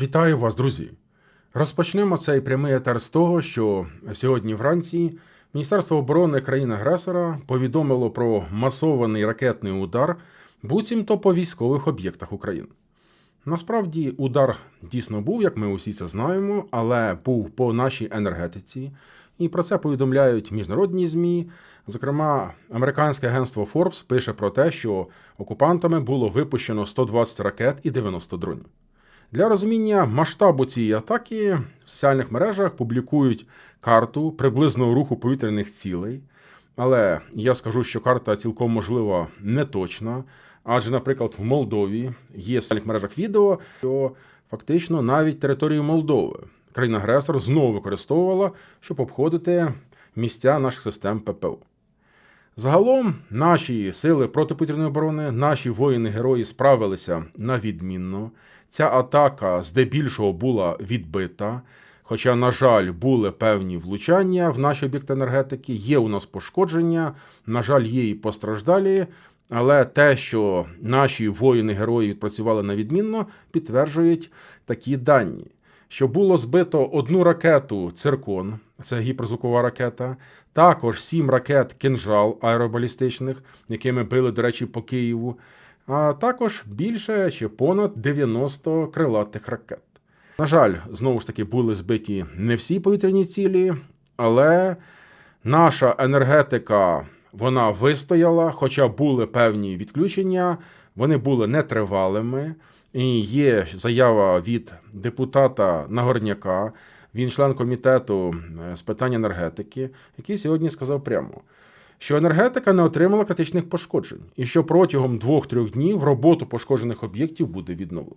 Вітаю вас, друзі! Розпочнемо цей прямий етер з того, що сьогодні вранці Міністерство оборони країни-агресора повідомило про масований ракетний удар буцімто по військових об'єктах України. Насправді удар дійсно був, як ми усі це знаємо, але був по нашій енергетиці, і про це повідомляють міжнародні ЗМІ. Зокрема, американське агентство Forbes пише про те, що окупантами було випущено 120 ракет і 90 дронів. Для розуміння масштабу цієї атаки в соціальних мережах публікують карту приблизного руху повітряних цілей. Але я скажу, що карта цілком можливо не точна. Адже, наприклад, в Молдові є в соціальних мережах відео, що фактично навіть територію Молдови країна-агресор знову використовувала, щоб обходити місця наших систем ППО. Загалом наші сили протиповітряної оборони, наші воїни-герої справилися на відмінно. Ця атака здебільшого була відбита. Хоча, на жаль, були певні влучання в наші об'єкти енергетики, є у нас пошкодження, на жаль, є і постраждалі. Але те, що наші воїни-герої відпрацювали на відмінно, підтверджують такі дані. Що було збито одну ракету Циркон, це гіперзвукова ракета, також сім ракет кінжал аеробалістичних, якими били, до речі, по Києву, а також більше чи понад 90 крилатих ракет. На жаль, знову ж таки були збиті не всі повітряні цілі, але наша енергетика вона вистояла, хоча були певні відключення, вони були нетривалими. І є заява від депутата Нагорняка, він член комітету е, з питань енергетики, який сьогодні сказав прямо, що енергетика не отримала критичних пошкоджень, і що протягом двох-трьох днів роботу пошкоджених об'єктів буде відновлено.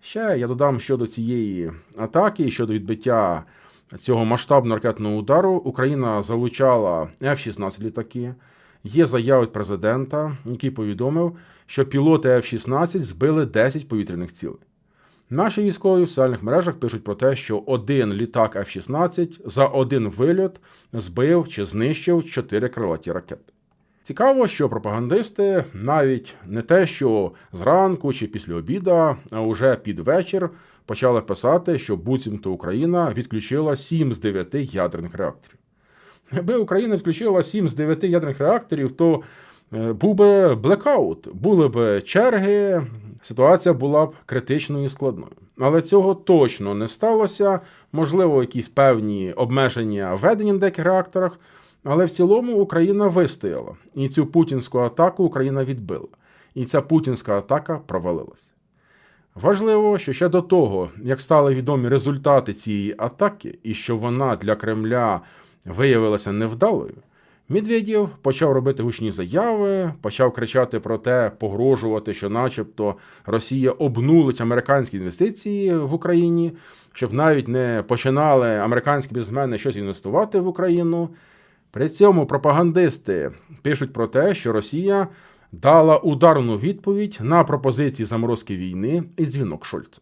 Ще я додам щодо цієї атаки, щодо відбиття цього масштабного ракетного удару, Україна залучала F-16 літаки. Є заява від президента, який повідомив, що пілоти F-16 збили 10 повітряних цілей. Наші військові в соціальних мережах пишуть про те, що один літак F-16 за один вильот збив чи знищив 4 крилаті ракети. Цікаво, що пропагандисти навіть не те, що зранку чи після обіда, а уже під вечір почали писати, що буцімто Україна відключила 7 з 9 ядерних реакторів. Якби Україна відключила 7 з 9 ядерних реакторів, то е, був би блекаут, були б черги, ситуація була б критичною і складною. Але цього точно не сталося. Можливо, якісь певні обмеження введення на деяких реакторах. Але в цілому Україна вистояла, і цю путінську атаку Україна відбила. І ця путінська атака провалилась. Важливо, що ще до того, як стали відомі результати цієї атаки, і що вона для Кремля виявилася невдалою, Медведєв почав робити гучні заяви, почав кричати про те, погрожувати, що, начебто, Росія обнулить американські інвестиції в Україні, щоб навіть не починали американські бізнесмени щось інвестувати в Україну. При цьому пропагандисти пишуть про те, що Росія дала ударну відповідь на пропозиції заморозки війни і дзвінок Шольца.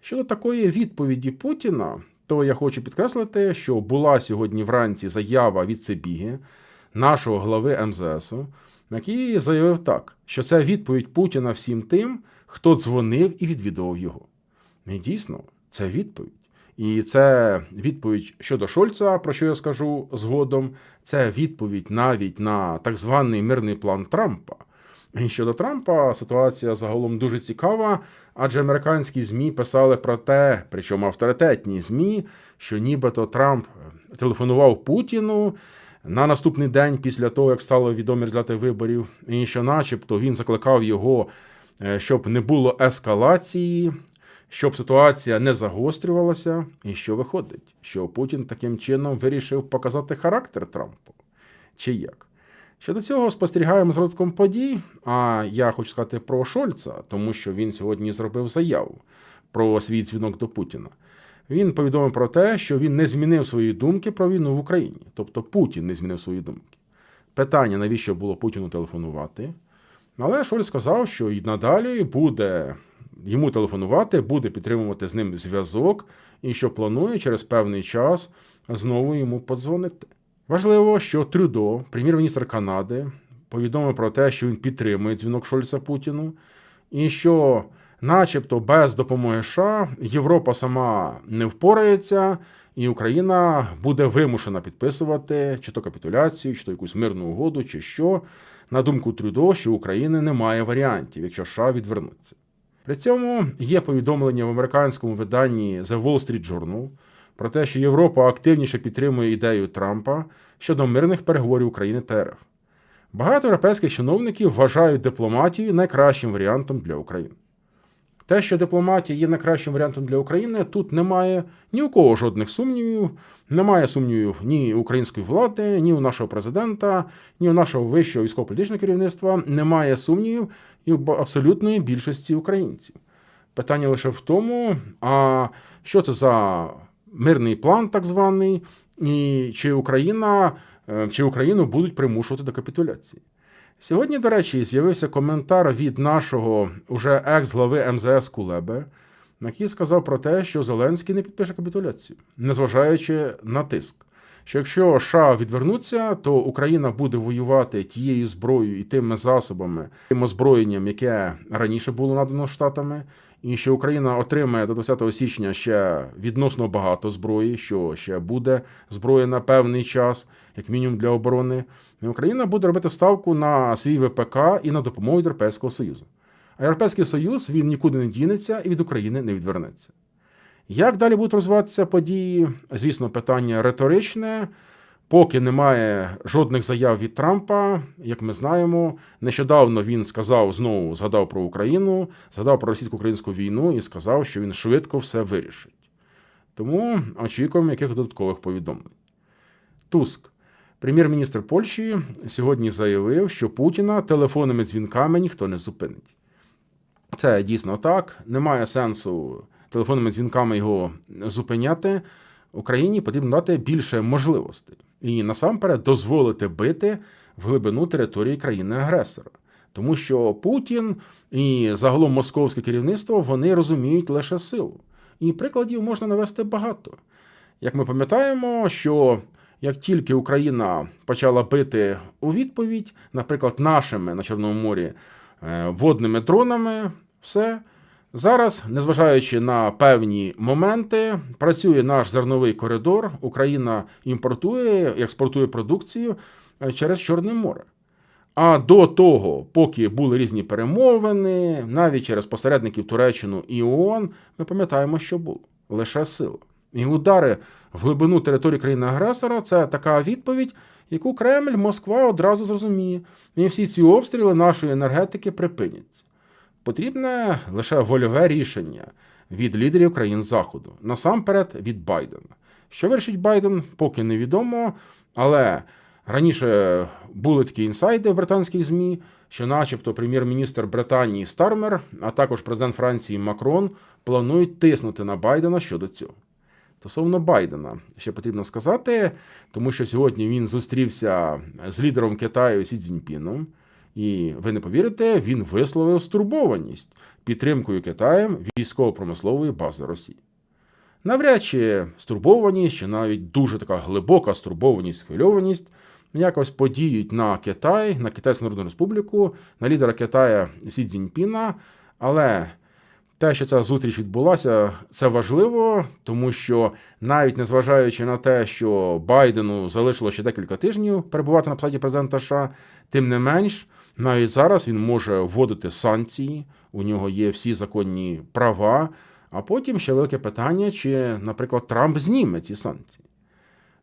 Щодо такої відповіді Путіна, то я хочу підкреслити, що була сьогодні вранці заява від Цебіги, нашого глави МЗСу, який заявив так, що це відповідь Путіна всім тим, хто дзвонив і відвідував його. І дійсно, це відповідь. І це відповідь щодо Шольца, про що я скажу згодом. Це відповідь навіть на так званий мирний план Трампа. Щодо Трампа ситуація загалом дуже цікава, адже американські ЗМІ писали про те, причому авторитетні ЗМІ, що нібито Трамп телефонував Путіну на наступний день після того, як стало відомі результати виборів, і що, начебто, він закликав його, е, щоб не було ескалації, щоб ситуація не загострювалася, і що виходить, що Путін таким чином вирішив показати характер Трампу. Чи як? Щодо цього спостерігаємо з розвитком подій. А я хочу сказати про Шольца, тому що він сьогодні зробив заяву про свій дзвінок до Путіна. Він повідомив про те, що він не змінив свої думки про війну в Україні, тобто Путін не змінив свої думки. Питання, навіщо було Путіну телефонувати? Але Шольц сказав, що і надалі буде йому телефонувати, буде підтримувати з ним зв'язок, і що планує через певний час знову йому подзвонити. Важливо, що Трюдо, прем'єр-міністр Канади, повідомив про те, що він підтримує дзвінок Шольца Путіну, і що начебто без допомоги США Європа сама не впорається, і Україна буде вимушена підписувати чи то капітуляцію, чи то якусь мирну угоду, чи що. На думку Трюдо, що України немає варіантів, якщо США відвернуться. При цьому є повідомлення в американському виданні The Wall Street Journal про те, що Європа активніше підтримує ідею Трампа щодо мирних переговорів України та РФ. Багато європейських чиновників вважають дипломатію найкращим варіантом для України. Те, що дипломатія є найкращим варіантом для України, тут немає ні у кого жодних сумнівів, немає сумнівів ні української влади, ні у нашого президента, ні у нашого вищого військово-політичного керівництва, немає сумнівів і у абсолютної більшості українців. Питання лише в тому, а що це за мирний план, так званий, і чи Україна, е, чи Україну будуть примушувати до капітуляції. Сьогодні, до речі, з'явився коментар від нашого уже екс-глави МЗС Кулебе, який сказав про те, що Зеленський не підпише капітуляцію, незважаючи на тиск. Що якщо США відвернуться, то Україна буде воювати тією зброєю і тими засобами, тим озброєнням, яке раніше було надано штатами, і що Україна отримає до 20 січня ще відносно багато зброї, що ще буде зброя на певний час, як мінімум для оборони. І Україна буде робити ставку на свій ВПК і на допомогу Європейського Союзу. А Європейський Союз він нікуди не дінеться і від України не відвернеться. Як далі будуть розвиватися події? Звісно, питання риторичне. Поки немає жодних заяв від Трампа, як ми знаємо, нещодавно він сказав знову згадав про Україну, згадав про російсько-українську війну і сказав, що він швидко все вирішить. Тому очікуємо яких додаткових повідомлень. Туск, прем'єр-міністр Польщі, сьогодні заявив, що Путіна телефонними дзвінками ніхто не зупинить. Це дійсно так. Немає сенсу телефонними дзвінками його зупиняти. Україні потрібно дати більше можливостей і насамперед дозволити бити в глибину території країни-агресора. Тому що Путін і загалом московське керівництво вони розуміють лише силу. І прикладів можна навести багато. Як ми пам'ятаємо, що як тільки Україна почала бити у відповідь, наприклад, нашими на Чорному морі е, водними дронами, все. Зараз, незважаючи на певні моменти, працює наш зерновий коридор. Україна імпортує, експортує продукцію е, через Чорне море. А до того, поки були різні перемовини, навіть через посередників Туреччину і ООН, ми пам'ятаємо, що було лише сила. І удари в глибину території країни-агресора це така відповідь, яку Кремль, Москва одразу зрозуміє. І всі ці обстріли нашої енергетики припиняться. Потрібне лише вольове рішення від лідерів країн Заходу, насамперед від Байдена. Що вирішить Байден, поки невідомо, але раніше були такі інсайди в британських ЗМІ, що, начебто, прем'єр-міністр Британії Стармер, а також президент Франції Макрон планують тиснути на Байдена щодо цього. Стосовно Байдена, ще потрібно сказати, тому що сьогодні він зустрівся з лідером Китаю Сі Цзіньпіном, і ви не повірите, він висловив стурбованість підтримкою Китаєм військово-промислової бази Росії. Навряд чи стурбованість, чи навіть дуже така глибока стурбованість, схвильованість якось подіють на Китай, на Китайську Народну Республіку, на лідера Китая Сі Цзіньпіна, але те, що ця зустріч відбулася, це важливо, тому що навіть незважаючи на те, що Байдену залишило ще декілька тижнів перебувати на платі президента США, тим не менш, навіть зараз він може вводити санкції, у нього є всі законні права. А потім ще велике питання, чи, наприклад, Трамп зніме ці санкції.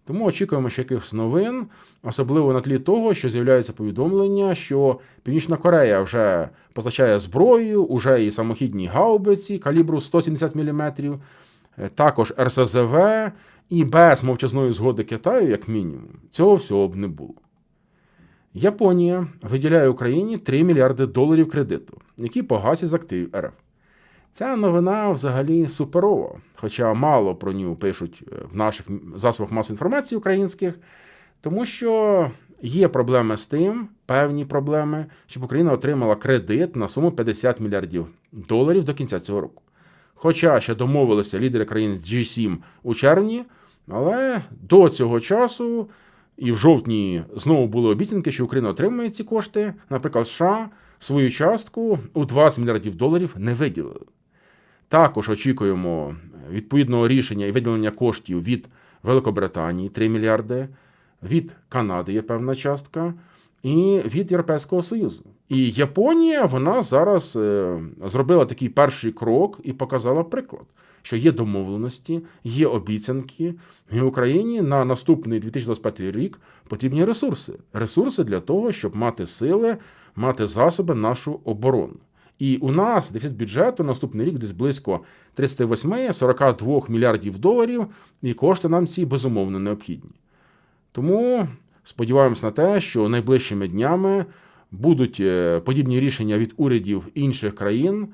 Тому очікуємо ще якихось новин, особливо на тлі того, що з'являється повідомлення, що Північна Корея вже постачає зброю, уже і самохідні гаубиці калібру 170 мм, також РСЗВ, і без мовчазної згоди Китаю, як мінімум, цього всього б не було. Японія виділяє Україні 3 мільярди доларів кредиту, які погасять з активів РФ. Ця новина взагалі суперова, хоча мало про нього пишуть е, в наших засобах масової інформації українських, тому що є проблеми з тим, певні проблеми, щоб Україна отримала кредит на суму 50 мільярдів доларів до кінця цього року. Хоча ще домовилися лідери країн з G7 у червні, але до цього часу. І в жовтні знову були обіцянки, що Україна отримає ці кошти. Наприклад, США свою частку у 20 мільярдів доларів не виділили. Також очікуємо відповідного рішення і виділення коштів від Великобританії 3 мільярди, від Канади є певна частка, і від Європейського Союзу. І Японія вона зараз е, зробила такий перший крок і показала приклад, що є домовленості, є обіцянки, і Україні на наступний 2025 рік потрібні ресурси. Ресурси для того, щоб мати сили, мати засоби нашу оборону. І у нас дефіцит бюджету наступний рік десь близько 38-42 мільярдів доларів, і кошти нам ці безумовно необхідні. Тому сподіваємось на те, що найближчими днями будуть е, подібні рішення від урядів інших країн,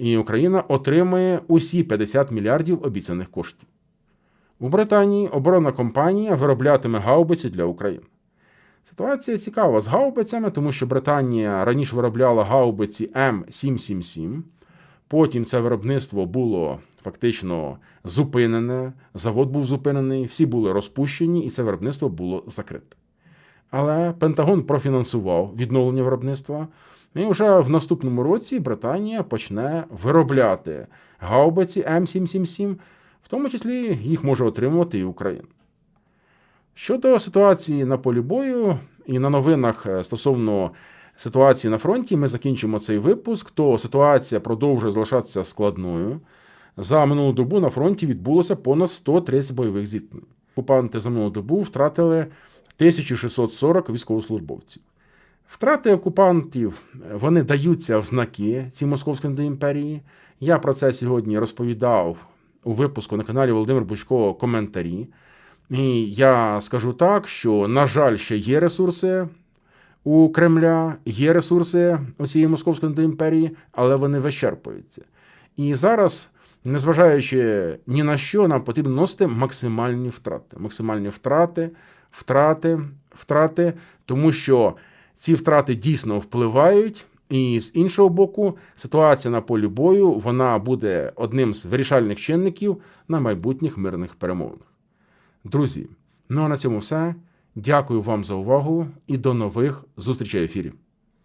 і Україна отримає усі 50 мільярдів обіцяних коштів. У Британії оборонна компанія вироблятиме гаубиці для України. Ситуація цікава з гаубицями, тому що Британія раніше виробляла гаубиці М777. Потім це виробництво було фактично зупинене, завод був зупинений, всі були розпущені, і це виробництво було закрите. Але Пентагон профінансував відновлення виробництва, і вже в наступному році Британія почне виробляти гаубиці М777, в тому числі їх може отримувати і Україна. Щодо ситуації на полі бою і на новинах е, стосовно ситуації на фронті, ми закінчимо цей випуск. То ситуація продовжує залишатися складною. За минулу добу на фронті відбулося понад 130 бойових зіткнень. Окупанти за минулу добу втратили 1640 військовослужбовців. Втрати окупантів вони даються в знаки ці московської імперії. Я про це сьогодні розповідав у випуску на каналі Володимир Бучко коментарі. І я скажу так, що, на жаль, ще є ресурси у Кремля, є ресурси у цієї московської імперії, але вони вичерпуються. І зараз, незважаючи ні на що, нам потрібно носити максимальні втрати. Максимальні втрати, втрати, втрати, тому що ці втрати дійсно впливають. І з іншого боку, ситуація на полі бою вона буде одним з вирішальних чинників на майбутніх мирних перемовинах. Друзі, ну а на цьому все. Дякую вам за увагу і до нових зустрічей в ефірі.